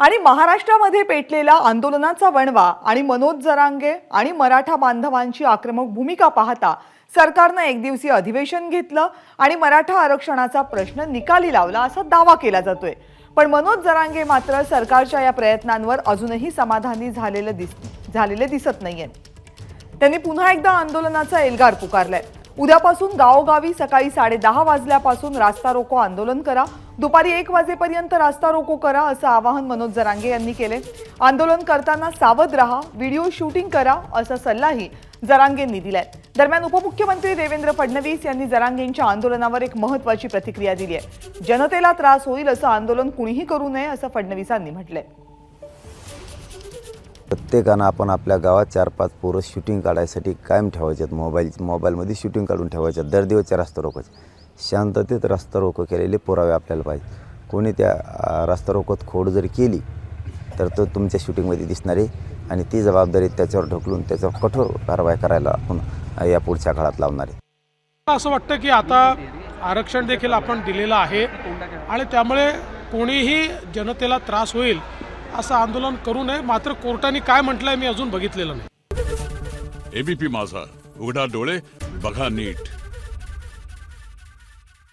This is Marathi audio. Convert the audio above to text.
आणि महाराष्ट्रामध्ये पेटलेला आंदोलनाचा वणवा आणि मनोज जरांगे आणि मराठा बांधवांची आक्रमक भूमिका पाहता सरकारनं एक दिवसीय अधिवेशन घेतलं आणि मराठा आरक्षणाचा प्रश्न निकाली लावला असा दावा केला जातोय. पण मनोज जरांगे मात्र सरकारच्या या प्रयत्नांवर अजूनही समाधानी झालेलं दिस झालेले दिसत नाहीये त्यांनी पुन्हा एकदा आंदोलनाचा एल्गार पुकारलाय. उद्यापासून गावोगावी सकाळी साडेदहा वाजल्यापासून रास्ता रोको आंदोलन करा. दुपारी एक वाजेपर्यंत रास्ता रोको करा असं आवाहन मनोज जरांगे यांनी केले. आंदोलन करताना सावध रहा व्हिडिओ शूटिंग करा असा सल्लाही जरांगेंनी दिलाय. दरम्यान उपमुख्यमंत्री देवेंद्र फडणवीस यांनी जरांगेंच्या आंदोलनावर एक महत्वाची प्रतिक्रिया दिली आहे. जनतेला त्रास होईल असं आंदोलन कुणीही करू नये असं फडणवीसांनी म्हटलंय. प्रत्येकानं आपण आपल्या गावात चार पाच पोरं शूटिंग काढायसाठी कायम ठेवायच्यात मोबाईल मोबाईलमध्ये शूटिंग काढून ठेवायच्यात दर दिवसच्या रस्ता रोकोचे. शांततेत रस्ता रोको केलेले पुरावे आपल्याला पाहिजे. कोणी त्या अं, रस्ता रोकोत खोड जरी केली तर तो तुमच्या शूटिंगमध्ये दिसणार आहे आणि ती जबाबदारी त्याच्यावर ढकलून त्याच्यावर कठोर कारवाई करायला आपण या पुढच्या काळात लावणार आहे. मला असं वाटतं की आता आरक्षण देखील आपण दिलेलं आहे आणि त्यामुळे कोणीही जनतेला त्रास होईल असं आंदोलन करू नये. मात्र कोर्टाने काय म्हटलंय मी अजून बघितलेलं नाही. एबीपी माझा. उघडा डोळे बघा नीट.